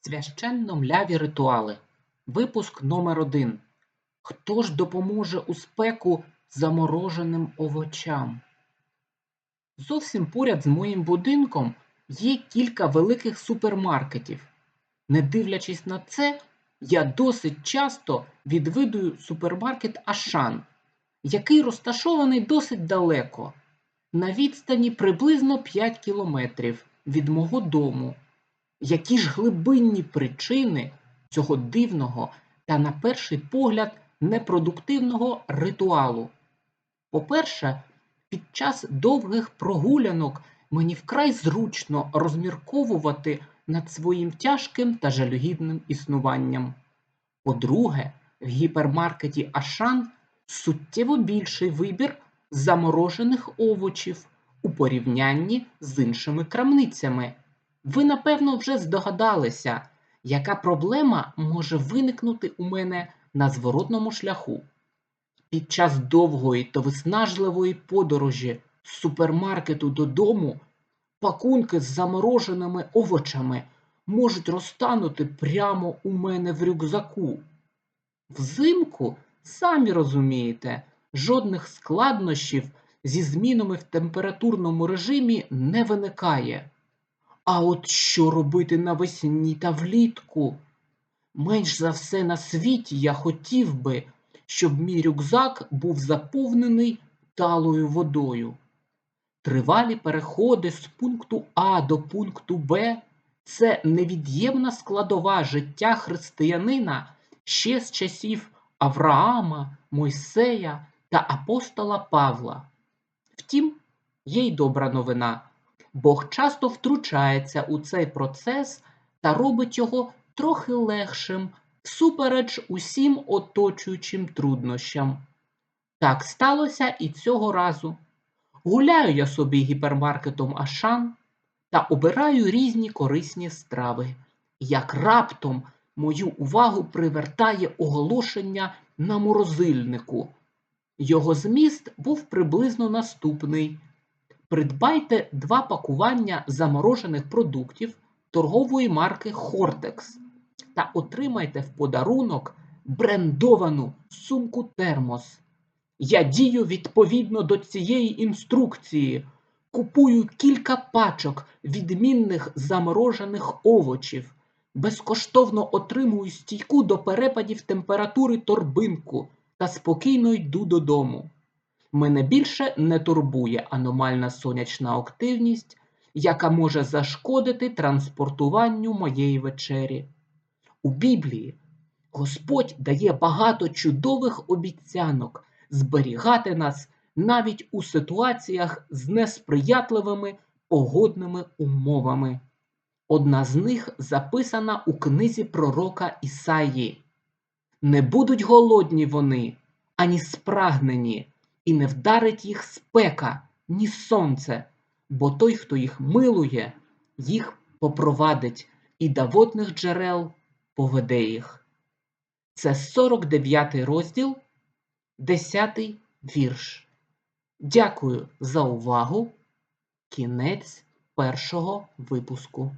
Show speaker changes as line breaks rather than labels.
Священно мляві ритуали. Випуск номер 1 Хто ж допоможе у спеку замороженим овочам? Зовсім поряд з моїм будинком є кілька великих супермаркетів. Не дивлячись на це, я досить часто відвідую супермаркет Ашан, який розташований досить далеко, на відстані приблизно 5 кілометрів від мого дому. Які ж глибинні причини цього дивного та, на перший погляд, непродуктивного ритуалу? По-перше, під час довгих прогулянок мені вкрай зручно розмірковувати над своїм тяжким та жалюгідним існуванням. По-друге, в гіпермаркеті Ашан суттєво більший вибір заморожених овочів у порівнянні з іншими крамницями. Ви, напевно, вже здогадалися, яка проблема може виникнути у мене на зворотному шляху. Під час довгої та виснажливої подорожі з супермаркету додому пакунки з замороженими овочами можуть розтанути прямо у мене в рюкзаку. Взимку, самі розумієте, жодних складнощів зі змінами в температурному режимі не виникає. А от що робити навесні та влітку? Менш за все на світі я хотів би, щоб мій рюкзак був заповнений талою водою. Тривалі переходи з пункту А до пункту Б це невід'ємна складова життя християнина ще з часів Авраама, Мойсея та апостола Павла. Втім, є й добра новина. Бог часто втручається у цей процес та робить його трохи легшим, всупереч усім оточуючим труднощам. Так сталося і цього разу. Гуляю я собі гіпермаркетом Ашан та обираю різні корисні страви. Як раптом мою увагу привертає оголошення на морозильнику. Його зміст був приблизно наступний. Придбайте два пакування заморожених продуктів торгової марки Хортекс та отримайте в подарунок брендовану сумку термос. Я дію відповідно до цієї інструкції. Купую кілька пачок відмінних заморожених овочів, безкоштовно отримую стійку до перепадів температури торбинку та спокійно йду додому. Мене більше не турбує аномальна сонячна активність, яка може зашкодити транспортуванню моєї вечері. У Біблії Господь дає багато чудових обіцянок зберігати нас навіть у ситуаціях з несприятливими погодними умовами. Одна з них записана у книзі пророка Ісаї. Не будуть голодні вони, ані спрагнені, і не вдарить їх спека, ні сонце, бо той, хто їх милує, їх попровадить і до водних джерел поведе їх. Це 49 розділ, 10 вірш. Дякую за увагу. Кінець першого випуску.